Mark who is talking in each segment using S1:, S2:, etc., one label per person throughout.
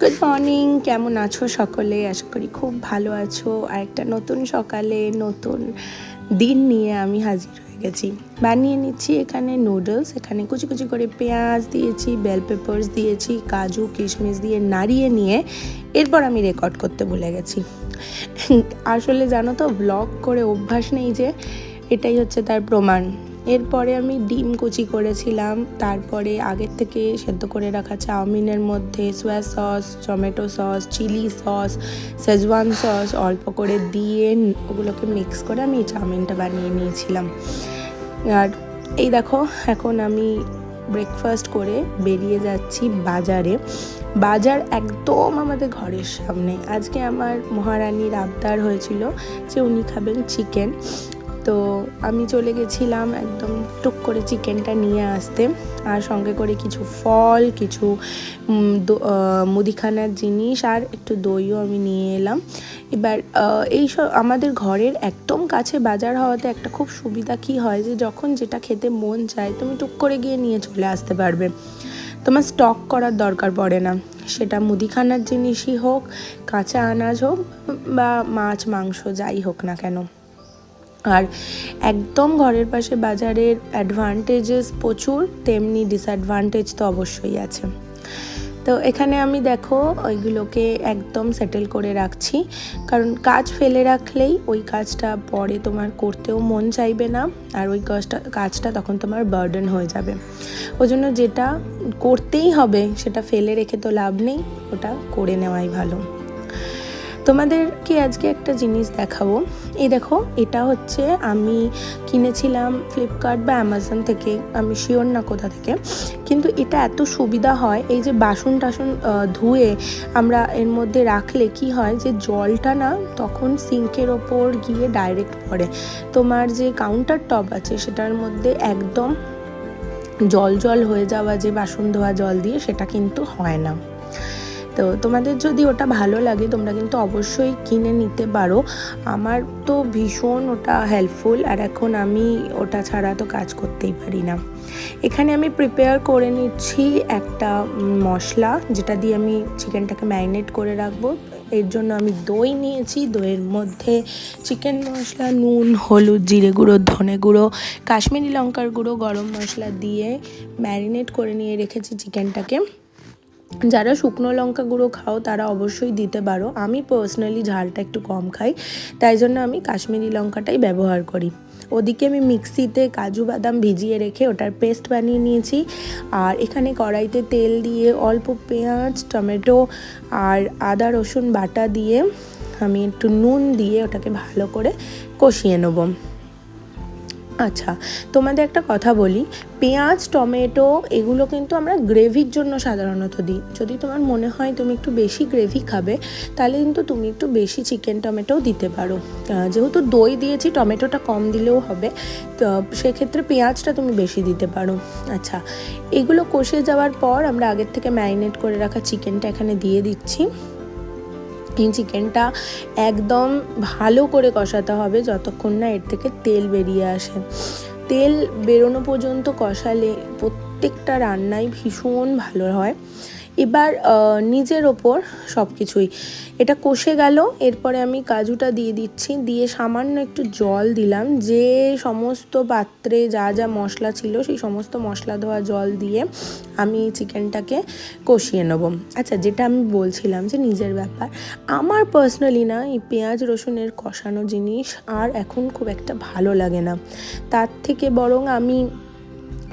S1: Good morning কেমন আছো সকলে? আশা করি খুব ভালো আছো। আর একটা নতুন সকালে, নতুন দিন নিয়ে আমি হাজির হয়ে গেছি। বানিয়ে নিচ্ছি এখানে নুডলস এখানে কুচি কুচি করে পেঁয়াজ দিয়েছি বেল পেপার্স দিয়েছি, কাজু, কিশমিশ দিয়ে নাড়িয়ে নিয়ে এরপর আমি রেকর্ড করতে ভুলে গেছি। আসলে জানো তো ব্লগ করে অভ্যাস নেই যে, এটাই হচ্ছে তার প্রমাণ। এরপরে আমি ডিম কুচি করেছিলাম। তারপরে আগের থেকে সেদ্ধ করে রাখা চাউমিনের মধ্যে soya sauce tomato sauce chilli sauce Schezwan sauce অল্প করে দিয়ে ওগুলোকে মিক্স করে আমি চাউমিনটা বানিয়ে নিয়েছিলাম। আর এই দেখো, এখন আমি ব্রেকফাস্ট করে বেরিয়ে যাচ্ছি বাজারে। বাজার একদম আমাদের ঘরের সামনে। আজকে আমার মহারানীর আবদার হয়েছিল যে উনি খাবেন চিকেন তো আমি চলে গেছিলাম একদম টুক করে চিকেনটা নিয়ে আসতে। আর সঙ্গে করে কিছু ফল, কিছু মুদিখানার জিনিস আর একটু দইও আমি নিয়ে এলাম। এবার এই সব আমাদের ঘরের একদম কাছে বাজার হওয়াতে একটা খুব সুবিধা কি হয় যে যখন যেটা খেতে মন চায় তুমি টুক করে গিয়ে নিয়ে চলে আসতে পারবে। তোমার স্টক করার দরকার পড়ে না। সেটা মুদিখানার জিনিসই হোক, কাঁচা আনাজ হোক বা মাছ, মাংস যাই হোক না কেন। আর একদম ঘরের পাশে বাজারের অ্যাডভান্টেজেস প্রচুর, তেমনি ডিসঅ্যাডভান্টেজ তো অবশ্যই আছে। তো এখানে আমি দেখো ওইগুলোকে একদম সেটেল করে রাখছি। কারণ কাজ ফেলে রাখলেই ওই কাজটা পরে তোমার করতেও মন চাইবে না, আর ওই কাজটা কাজটা তখন তোমার বার্ডেন হয়ে যাবে। ওই জন্য যেটা করতেই হবে, সেটা ফেলে রেখে তো লাভ নেই, ওটা করে নেওয়াই ভালো। তোমাদেরকে আজকে একটা জিনিস দেখাবো? এই দেখো, এটা হচ্ছে আমি কিনেছিলাম ফ্লিপকার্ট বা অ্যামাজন থেকে, আমি শিওর না কোথা থেকে। কিন্তু এটা এত সুবিধা হয়, এই যে বাসন টাসন ধুয়ে আমরা এর মধ্যে রাখলে কি হয় যে জলটা না তখন সিঙ্কের ওপর গিয়ে ডাইরেক্ট পড়ে। তোমার যে কাউন্টার টপ আছে, সেটার মধ্যে একদম জল জল হয়ে যাওয়া যে বাসন ধোয়া জল দিয়ে, সেটা কিন্তু হয় না। তো তোমাদের যদি ওটা ভালো লাগে, তোমরা কিন্তু অবশ্যই কিনে নিতে পারো। আমার তো ভীষণ ওটা হেল্পফুল আর এখন আমি ওটা ছাড়া তো কাজ করতেই পারি না। এখানে আমি প্রিপেয়ার করে নিচ্ছি একটা মশলা, যেটা দিয়ে আমি চিকেনটাকে ম্যারিনেট করে রাখব। এর জন্য আমি দই নিয়েছি। দইয়ের মধ্যে চিকেন মশলা, নুন, হলুদ, জিরে গুঁড়ো, ধনে গুঁড়ো, কাশ্মীরি লঙ্কার গুঁড়ো, গরম মশলা দিয়ে ম্যারিনেট করে নিয়ে রেখেছি চিকেনটাকে যারা শুকনো লঙ্কা গুঁড়ো খাও, তারা অবশ্যই দিতে পারো। আমি পার্সোনালি ঝালটা একটু কম খাই, তাই জন্য আমি কাশ্মীরি লঙ্কাটাই ব্যবহার করি। ওদিকে আমি মিক্সিতে কাজু বাদাম ভিজিয়ে রেখে ওটার পেস্ট বানিয়ে নিয়েছি। আর এখানে কড়াইতে তেল দিয়ে অল্প পেঁয়াজ, টমেটো আর আদা, রসুন বাটা দিয়ে আমি একটু নুন দিয়ে ওটাকে ভালো করে কষিয়ে নেব। আচ্ছা তোমাদের একটা কথা বলি। পেঁয়াজ, টমেটো, এগুলো কিন্তু আমরা গ্রেভির জন্য সাধারণত দিই। যদি তোমার মনে হয় তুমি একটু বেশি গ্রেভি খাবে, তাহলে কিন্তু তুমি একটু বেশি চিকেন টমেটোও দিতে পারো। যেহেতু দই দিয়েছি, টমেটোটা কম দিলেও হবে। তো সেক্ষেত্রে পেঁয়াজটা তুমি বেশি দিতে পারো। আচ্ছা এগুলো কষে যাওয়ার পর আমরা আগের থেকে ম্যারিনেট করে রাখা চিকেনটা এখানে দিয়ে দিচ্ছি। চিকেনটা একদম ভালো করে কষাতে হবে যতক্ষণ না এর থেকে তেল বেরিয়ে আসে। তেল বেরোনো পর্যন্ত কষালে প্রত্যেকটা রান্নাই ভীষণ ভালো হয়। এবার নিজের ওপর সব কিছুই এটা কষে গেল, এরপরে আমি কাজুটা দিয়ে দিচ্ছি। দিয়ে সামান্য একটু জল দিলাম। যে সমস্ত পাত্রে যা যা মশলা ছিল, সেই সমস্ত মশলা ধোয়া জল দিয়ে আমি চিকেনটাকে কষিয়ে নেব। আচ্ছা যেটা আমি বলছিলাম যে নিজের ব্যাপার। আমার পার্সোনালি না, এই পেঁয়াজ রসুনের কষানো জিনিস আর এখন খুব একটা ভালো লাগে না। তার থেকে বরং আমি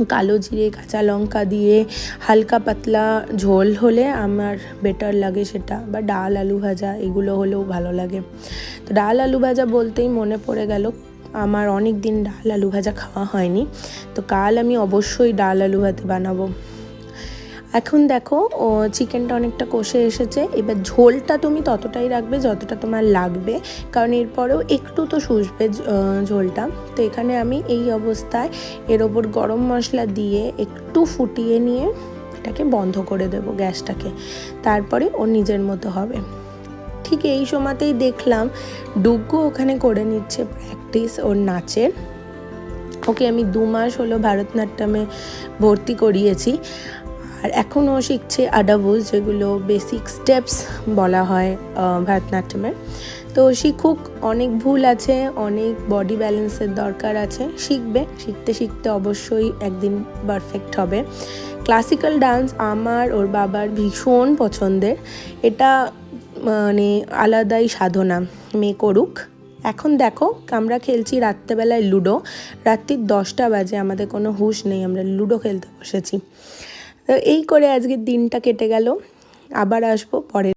S1: কালো জিরে, কাঁচা লঙ্কা দিয়ে হালকা পাতলা ঝোল হলে আমার বেটার লাগে সেটা। বা ডাল, আলু ভাজা, এগুলো হলেও ভালো লাগে। তো ডাল, আলু ভাজা বলতেই মনে পড়ে গেল, আমার অনেক দিন ডাল, আলু ভাজা খাওয়া হয়নি। তো কাল আমি অবশ্যই ডাল, আলু ভাতে বানাবো। এখন দেখো, ও চিকেনটা অনেকটা কষে এসেছে। এবার ঝোলটা তুমি ততটাই রাখবে যতটা তোমার লাগবে। কারণ এরপরেও একটু তো শুষবে ঝোলটা। তো এখানে আমি এই অবস্থায় এর ওপর গরম মশলা দিয়ে একটু ফুটিয়ে নিয়ে এটাকে বন্ধ করে দেবো গ্যাসটাকে। তারপরে ও নিজের মতো হবে। ঠিক এই সময়তেই দেখলাম ডুগ্গু ওখানে করে নিচ্ছে প্র্যাকটিস ওর নাচের ওকে আমি দু মাস হলো ভারতনাট্যমে ভর্তি করিয়েছি। আর এখনও শিখছে আডাবুজ যেগুলো বেসিক স্টেপস বলা হয় ভারতনাট্যমের। তো শিখুক, অনেক ভুল আছে, অনেক বডি ব্যালেন্সের দরকার আছে, শিখবে। শিখতে শিখতে অবশ্যই একদিন পারফেক্ট হবে। ক্লাসিক্যাল ডান্স আমার, ওর বাবার ভীষণ পছন্দের। এটা মানে আলাদাই সাধনা, মেয়ে করুক। এখন দেখো, আমরা খেলছি রাত্রেবেলায় লুডো। রাত্রির দশটা বাজে, আমাদের কোনো হুঁশ নেই, আমরা লুডো খেলতে বসেছি। এই করে আজকের দিনটা কেটে গেল। আবার আসব পরে